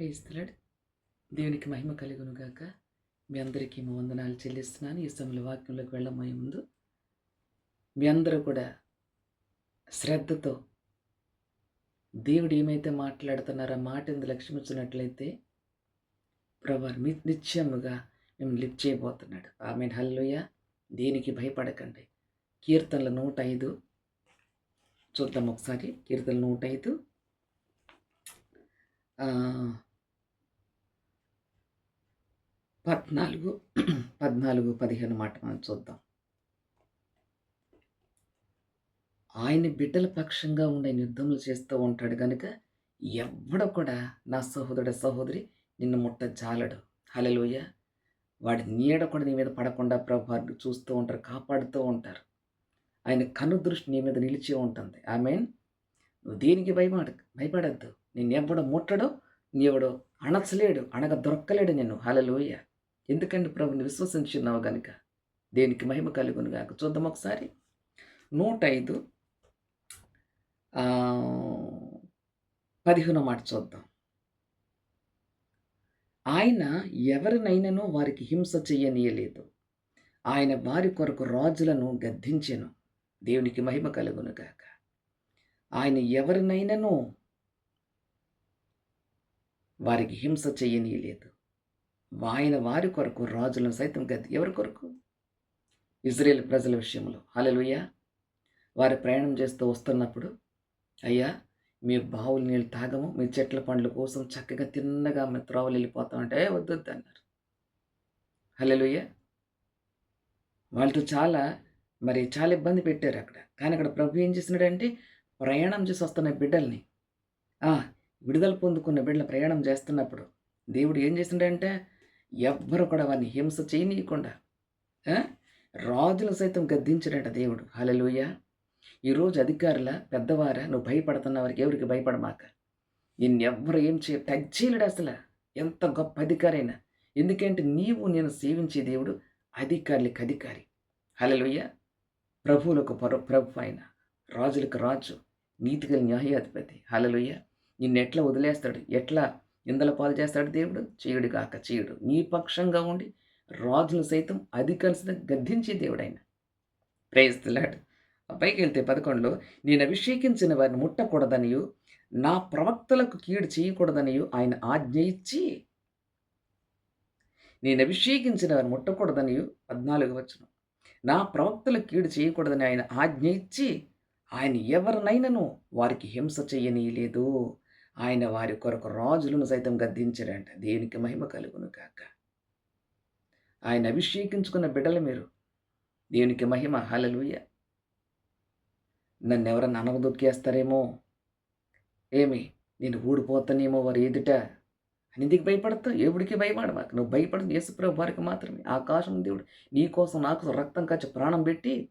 క్రైస్తలాడు దేవునికి మహిమ కలుగునుగాక మీ అందరికీ మా వందనాలు చెల్లిస్తున్నాను. ఈ సమయంలో వాక్యంలోకి వెళ్ళబోయే ముందు మీ అందరూ కూడా శ్రద్ధతో దేవుడు ఏమైతే మాట్లాడుతున్నారో మాట ఎందు లక్ష్మించినట్లయితే ప్రభు మీ నిత్యముగా మేము లిఫ్ట్ చేయబోతున్నాడు. ఆమె హల్లుయ దేనికి భయపడకండి. కీర్తనలు నూట ఐదు. చూద్దాం ఒకసారి. కీర్తనలు నూట ఐదు ఆ, పద్నాలుగు పద్నాలుగు పదిహేను మాట మనం చూద్దాం. ఆయన బిడ్డల పక్షంగా ఉండే యుద్ధములు చేస్తూ ఉంటాడు కనుక ఎవడ కూడా నా సహోదరుడు సహోదరి నిన్ను ముట్ట జాలడు. హలలోయ వాడి నీడ కూడా నీ మీద పడకుండా ప్రభు చూస్తూ ఉంటారు కాపాడుతూ ఉంటారు. ఆయన కను దృష్టి నీ మీద నిలిచి ఉంటుంది. ఆమె నువ్వు దేనికి భయపడ భయపడద్దు. నిన్ను ఎవడో ముట్టడో నీవడో అణచలేడు అణగ దొరక్కలేడు నేను హలలోయ ఎందుకంటే ప్రభుని విశ్వసించున్నావు గనుక? దేనికి మహిమ కలుగును గాక? చూద్దాం ఒకసారి. నూట ఐదు పదిహేనో మాట చూద్దాం. ఆయన ఎవరినైనానో వారికి హింస చెయ్యనీయలేదు ఆయన వారి కొరకు రాజులను గద్దించెను. దేవునికి మహిమ కలుగును గాక. ఆయన ఎవరినైనానో వారికి హింస చెయ్యనీయలేదు ఆయన వారి కొరకు రాజులను సైతం గది ఎవరి కొరకు? ఇజ్రాయేల్ ప్రజల విషయంలో. హల్లెలూయా. వారు ప్రయాణం చేస్తూ వస్తున్నప్పుడు అయ్యా మీ బావులు నీళ్ళు తాగము మీ చెట్ల పండ్ల కోసం చక్కగా తిన్నగా మీ త్రోవలు వెళ్ళిపోతామంటే వద్దొద్దు వద్దు వద్దు" అన్నారు. హల్లెలూయ. వాళ్ళతో చాలా మరి చాలా ఇబ్బంది పెట్టారు అక్కడ. కానీ అక్కడ ప్రభు ఏం చేసినాడంటే ప్రయాణం చేసి వస్తున్న బిడ్డల్ని విడుదల పొందుకున్న బిడ్డలు ప్రయాణం చేస్తున్నప్పుడు దేవుడు ఏం చేస్తున్నాడంటే ఎవ్వరు కూడా వారిని హింస చేయనీయకుండా రాజులు సైతం గద్దించినట దేవుడు. హల్లెలూయా. ఈరోజు అధికారుల పెద్దవారా నువ్వు భయపడుతున్న వారికి ఎవరికి భయపడమాక? నిన్నెవ్వరు ఏం చేయ తగ్జీలడు అసలు. ఎంత గొప్ప అధికారైనా. ఎందుకంటే? నీవు నేను సేవించే దేవుడు అధికారులకు అధికారి. హలలుయ్య ప్రభువులకు పర ప్రభు ఆయన రాజులకు రాజు నీతిగల న్యాయాధిపతి. హలలుయ్య నిన్ను ఎట్లా వదిలేస్తాడు? ఎట్లా ఇందల పాలు చేస్తాడు దేవుడు చీయుడు కాక చీయుడు. నీ పక్షంగా ఉండి రాజును సైతం అధికారులు గద్దించే దేవుడు ఆయన ప్రేస్తున్నాడు పైకి వెళ్తే పదకొండులో నేను అభిషేకించిన వారిని ముట్టకూడదనియు నా ప్రవక్తలకు కీడు చేయకూడదనియు ఆయన ఆజ్ఞ ఇచ్చి. నేను అభిషేకించిన వారిని ముట్టకూడదనియు. పద్నాలుగు వచ్చును నా ప్రవక్తలకు కీడు చేయకూడదని ఆయన ఆజ్ఞ ఇచ్చి ఆయన ఎవరినైనాను వారికి హింస చేయనీయలేదు. ఆయన వారి కొరకు రాజులను సైతం గద్దించారంట దేనికి మహిమ కలుగును కాక ఆయన అభిషేకించుకున్న బిడ్డలు మీరు. దేవునికి మహిమ? హలలుయ నన్ను ఎవరన్నా అనగదొక్కేస్తారేమో ఏమి? నేను ఊడిపోతానేమో వారు ఎదుట. అని ఎందుకు భయపడతావు? ఎవడికి భయపడ మాకు? నువ్వు భయపడదు యేసుప్రభు వారికి మాత్రమే. ఆకాశం దేవుడు. నీ కోసం నా కోసం రక్తం కాచి ప్రాణం పెట్టి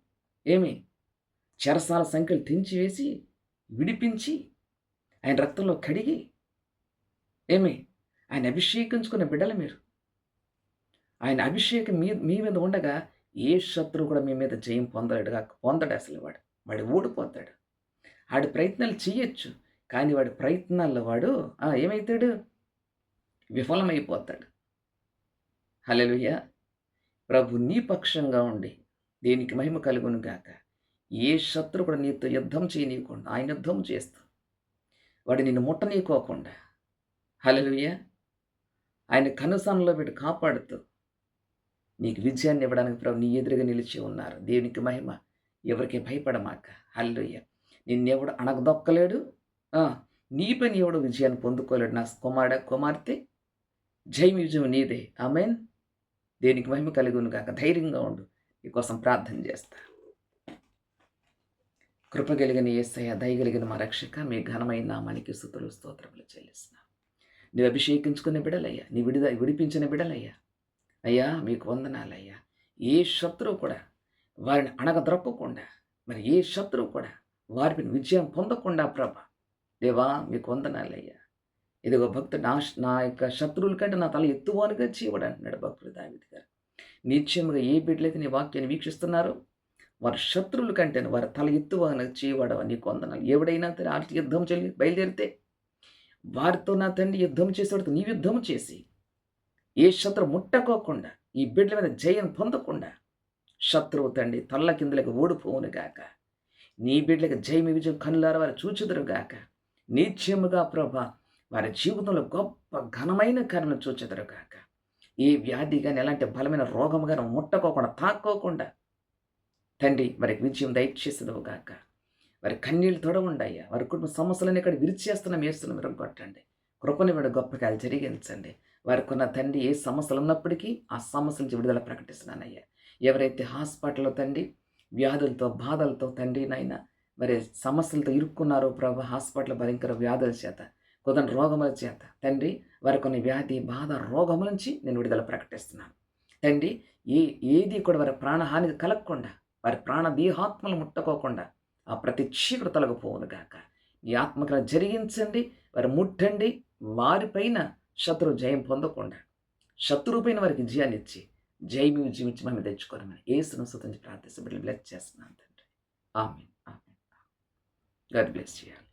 ఏమి? చెరసాల సంఖ్యలు తెంచి వేసి విడిపించి ఆయన రక్తంలో కడిగి ఏమి? ఆయన అభిషేకించుకున్న బిడ్డలు మీరు. ఆయన అభిషేకం మీ మీ మీద ఉండగా ఏ శత్రువు కూడా మీ మీద జయం పొందలేడు కాక పొందడు అసలు వాడు. వాడు ఓడిపోతాడు వాడి ప్రయత్నాలు చేయొచ్చు కానీ వాడి ప్రయత్నాల్లో వాడు ఏమవుతాడు విఫలమైపోతాడు. హల్లెలూయా. ప్రభు నీ పక్షంగా ఉండి దేనికి మహిమ కలుగును గాక? ఏ శత్రు కూడా నీతో యుద్ధం చేయనీయకుండా ఆయన యుద్ధం చేస్తూ వాడు నిన్ను ముట్టనీకోకుండా హలలుయ్య ఆయన కనుసనలో పెట్టి కాపాడుతూ నీకు విజయాన్ని ఇవ్వడానికి ప్రభు నీ ఎదురుగా నిలిచి ఉన్నారు. దేవునికి మహిమ ఎవరికి భయపడమాక. హల్లుయ్య నిన్నెవడు అణగదొక్కలేడు. నీ పని ఎవడు విజయాన్ని పొందుకోలేడు. నా కుమారుడ కుమార్తె జై విజయం నీదే. ఆమెన్. దేనికి మహిమ కలుగును కాక ధైర్యంగా ఉండు. నీకోసం ప్రార్థన చేస్తా. కృప కలిగిన ఏసయ దయగలిగిన మా రక్షక మీ ఘనమైన నామానికి స్థుతులు స్తోత్రములు చెల్లిస్తున్నాను నీవు అభిషేకించుకున్న బిడలయ్యా నీ విడిద విడిపించిన బిడలయ్యా. అయ్యా మీకు వందనాలయ్యా. ఏ శత్రువు కూడా వారిని అణగద్రప్పకుండా మరి ఏ శత్రువు కూడా వారిని విజయం పొందకుండా ప్రభ దేవా మీకు వందనాలయ్యా. ఇదిగో భక్తుడు నా నా యొక్క శత్రువుల కంటే నా తల ఎత్తువానుగా చేయవడం అంటున్నాడు భక్తుడు దావిది గారు. నిత్యముగా ఏ బిడ్డలైతే నీ వాక్యాన్ని వీక్షిస్తున్నారో వారి శత్రువుల కంటే వారి తల ఎత్తువన చేయవాడవ నీకు వందనాలు. ఎవడైనా తన ఆర్టి యుద్ధం చెల్లి బయలుదేరితే వారితో నా తండ్రి యుద్ధం చేసేవాడితో నీ యుద్ధం చేసి ఏ శత్రు ముట్టకోకుండా ఈ బిడ్డల మీద జయం పొందకుండా శత్రువు తండ్రి తల్ల కిందలకు ఓడిపోవును గాక. నీ బిడ్డలకు జయం విజయం కనులార వారు చూచుదురు గాక. నిత్యముగా ప్రభా వారి జీవితంలో గొప్ప ఘనమైన కరుణ చూచెదరు గాక. ఏ వ్యాధి కానీ ఎలాంటి బలమైన రోగం కానీ ముట్టకోకుండా తాక్కోకుండా తండ్రి వారికి విజయం దయచేసేదవు గాక. వారి కన్నీళ్ళు తొడవుండయ్యా వారి కుటుంబ సమస్యలను ఇక్కడ విరిచేస్తున్న మేస్తున్న మీరు కొట్టండి. కృపని వాడు గొప్ప కాలు జరిగించండి. వారికి ఉన్న తండ్రి ఏ సమస్యలు ఉన్నప్పటికీ ఆ సమస్యల నుంచి విడుదల ప్రకటిస్తున్నానయ్యా. ఎవరైతే హాస్పిటల్లో తండ్రి వ్యాధులతో బాధలతో తండ్రి నాయన మరి సమస్యలతో ఇరుక్కున్నారో ప్రభు హాస్పిటల్ భయంకర వ్యాధుల చేత కుదరని రోగముల చేత తండ్రి వారి కొన్ని వ్యాధి బాధ రోగముల నుంచి నేను విడుదల ప్రకటిస్తున్నాను. తండ్రి ఏ ఏది కూడా వారి ప్రాణహాని కలగకుండా వారి ప్రాణ దేహాత్మలు ముట్టకోకుండా ఆ ప్రతి చీకటి తొలగిపోవును గాక. ఈ ఆత్మకర జరిగించండి వారి ముట్టండి వారిపైన శత్రు జయం పొందకుండా శత్రువుపైన వారికి జయాన్ని ఇచ్చి జయమి జీవించి మేము తెచ్చుకోరమని ఏసును సుతంచి ప్రార్థిస్తూ బిడ్డలు బ్లెస్ చేస్తున్నాను తండ్రి. ఆమె ఆమె గాడ్ బ్లెస్ చేయాలి